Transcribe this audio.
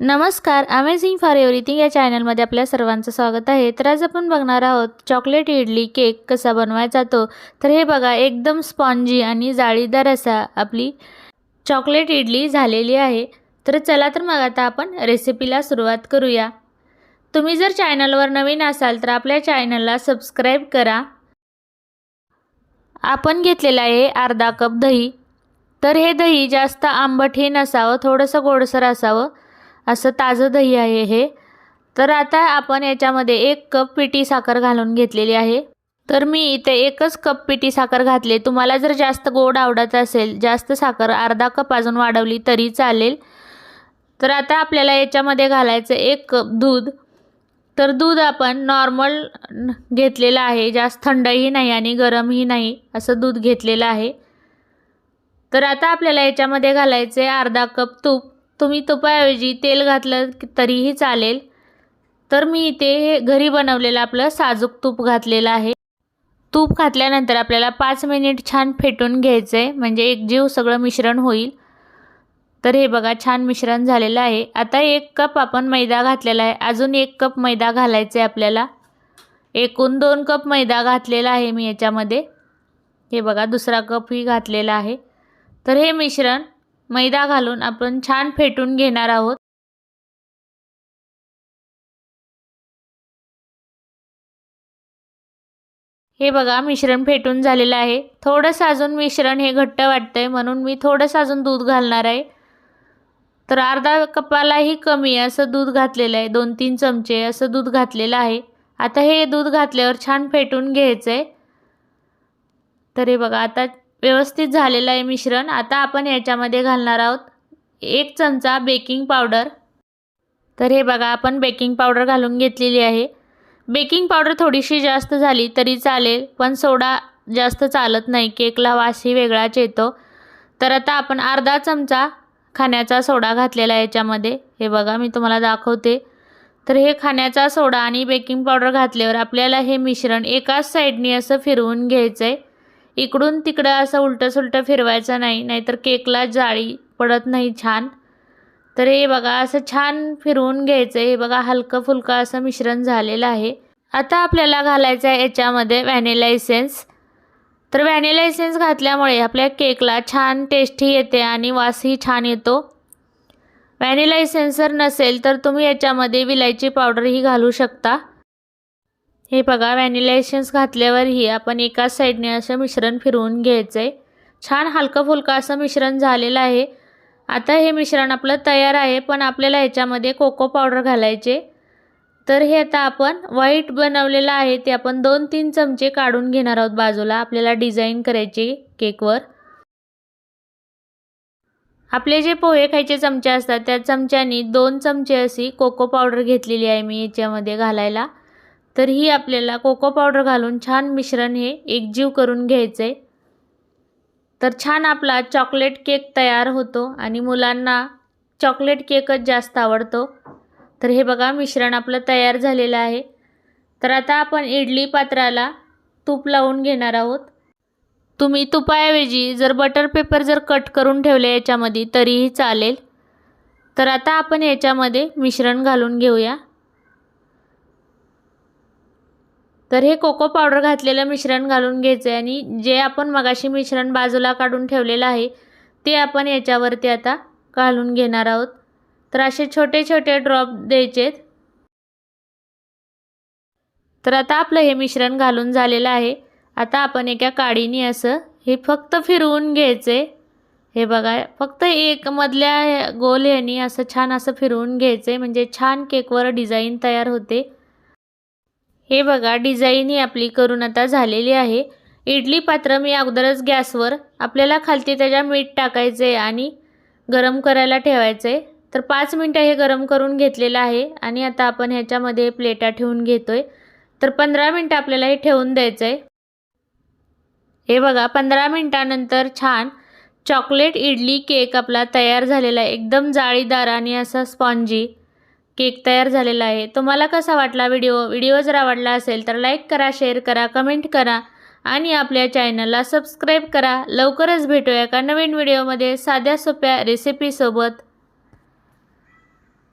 नमस्कार amazing for everything या चॅनलमध्ये आपल्या सर्वांचं स्वागत आहे. तर आज आपण बघणार आहोत चॉकलेट इडली केक कसा बनवायचा तो तर हे बघा एकदम स्पॉन्जी आणि जाळीदार असा आपली चॉकलेट इडली झालेली आहे. तर चला तर मग आता आपण रेसिपीला सुरुवात करूया. तुम्ही जर चॅनलवर नवीन असाल तर आपल्या चॅनलला सबस्क्राईब करा. आपण घेतलेलं आहे अर्धा कप दही. तर हे दही जास्त आंबट हे नसावं थोडंसं गोडसर असावं. असं ताजं दही आहे हे. तर आता आपण याच्यामध्ये एक कप पिठी साखर घालून घेतलेली आहे. तर मी इथे एकच कप पिठी साखर घातले. तुम्हाला जर जास्त गोड आवडत असेल जास्त साखर अर्धा कप अजून वाढवली तरी चालेल. तर आता आपल्याला याच्यामध्ये घालायचं एक कप दूध. तर दूध आपण नॉर्मल घेतलेलं आहे. जास्त थंडही नाही आणि गरमही नाही असं दूध घेतलेलं आहे. तर आता आपल्याला याच्यामध्ये घालायचे अर्धा कप तूप. तुम्ही तुपाऐवजी तेल घातलं तरीही चालेल. तर मी इथे हे घरी बनवलेलं आपलं साजूक तूप घातलेलं आहे. तूप घातल्यानंतर आपल्याला पाच मिनिट छान फेटून घ्यायचं आहे म्हणजे एकजीव सगळं मिश्रण होईल. तर हे बघा छान मिश्रण झालेलं आहे. आता एक कप आपण मैदा घातलेला आहे. अजून एक कप मैदा घालायचा आहे आपल्याला. एकूण दोन कप मैदा घातलेला आहे मी याच्यामध्ये. हे बघा दुसरा कपही घातलेला आहे. तर हे मिश्रण मैदा घालून आपण छान फेटून घेणार आहोत. हे बघा मिश्रण फेटून झालेलं आहे. थोडंसं अजून मिश्रण हे घट्ट वाटतंय म्हणून मी थोडंसं अजून दूध घालणार आहे. तर अर्धा कपालाही कमी असं दूध घातलेलं आहे. दोन तीन चमचे असं दूध घातलेलं आहे. आता हे दूध घातल्यावर छान फेटून घ्यायचं आहे तर हे बघा आता व्यवस्थित झालेलं आहे मिश्रण. आता आपण याच्यामध्ये घालणार आहोत एक चमचा बेकिंग पावडर. तर हे बघा आपण बेकिंग पावडर घालून घेतलेली आहे. बेकिंग पावडर थोडीशी जास्त झाली तरी चालेल पण सोडा जास्त चालत नाही केकला वासही वेगळाच येतो. तर आता आपण अर्धा चमचा खाण्याचा सोडा घातलेला आहे याच्यामध्ये. हे बघा मी तुम्हाला दाखवते. तर हे खाण्याचा सोडा आणि बेकिंग पावडर घातल्यावर आपल्याला हे मिश्रण एकाच साईडनी असं फिरवून घ्यायचं आहे इकडून तिकडं असं उलटं सुलटं फिरवायचं नाही नाहीतर केकला जाळी पडत नाही छान. तर हे बघा असं छान फिरवून घ्यायचं हे बघा हलकं फुलकं असं मिश्रण झालेलं आहे. आता आपल्याला घालायचं आहे याच्यामध्ये व्हॅनिला इसेन्स तर व्हॅनिला इसेन्स घातल्यामुळे आपल्या केकला छान टेस्टही येते आणि वासही छान येतो. व्हॅनिला इसेन्स जर नसेल तर तुम्ही याच्यामध्ये विलायची पावडरही घालू शकता. हे बघा व्हॅनिला एसेन्स घातल्यावरही आपण एकाच साईडने असं मिश्रण फिरवून घ्यायचं आहे छान हलकं फुलकं असं मिश्रण झालेलं आहे. आता हे मिश्रण आपलं तयार आहे पण आपल्याला ह्याच्यामध्ये कोको पावडर घालायचे. तर हे आता आपण व्हाईट बनवलेलं आहे ते आपण दोन तीन चमचे काढून घेणार आहोत बाजूला. आपल्याला डिझाईन करायची केकवर. आपले जे पोहे खायचे चमचे असतात त्या चमच्यानी दोन चमचे अशी कोको पावडर घेतलेली आहे मी याच्यामध्ये घालायला. तर ही आपल्याला कोको पावडर घालून छान मिश्रण हे एकजीव करून घ्यायचं आहे तर छान आपला चॉकलेट केक तयार होतो आणि मुलांना चॉकलेट केकच जास्त आवडतो. तर हे बघा मिश्रण आपलं तयार झालेलं आहे. तर आता आपण इडली पात्राला तूप लावून घेणार आहोत. तुम्ही तुपाऐवजी जर बटर पेपर जर कट करून ठेवले याच्यामध्ये तरीही चालेल. तर आता आपण याच्यामध्ये मिश्रण घालून घेऊया. तर हे कोको पावडर घातलेलं मिश्रण घालून घ्यायचं आहे आणि जे आपण मगाशी मिश्रण बाजूला काढून ठेवलेलं आहे ते आपण याच्यावरती आता घालून घेणार आहोत. तर असे छोटे छोटे ड्रॉप द्यायचेत. तर आता आपलं हे मिश्रण घालून झालेलं आहे. आता आपण एका काडीने असं हे फक्त फिरवून घ्यायचे हे बघा फक्त एक मधल्या गोल ह्यानी असं छान असं फिरवून घ्यायचं म्हणजे छान केकवर डिझाईन तयार होते. हे बघा डिझाईन ही आपली करून आता झालेली आहे. इडली पात्र मी अगोदरच गॅसवर आपल्याला खालती त्याच्या मीठ टाकायचं आहे आणि गरम करायला ठेवायचं. आहे तर पाच मिनटं हे गरम करून घेतलेलं आहे आणि आता आपण ह्याच्यामध्ये प्लेटा ठेवून घेतो आहे तर पंधरा मिनटं आपल्याला हे ठेवून द्यायचं आहे हे बघा पंधरा मिनटानंतर छान चॉकलेट इडली केक आपला तयार झालेला आहे. एकदम जाळीदार आणि असा स्पॉन्जी. केक तयार झालेला आहे. तुम्हाला कसा वाटला व्हिडिओ? व्हिडिओ जर आवडला असेल तर लाईक करा शेअर करा कमेंट करा आणि आपल्या चॅनलला सबस्क्राईब करा. लवकरच भेटूया का नवीन व्हिडिओमध्ये साध्या सोप्या रेसिपीसोबत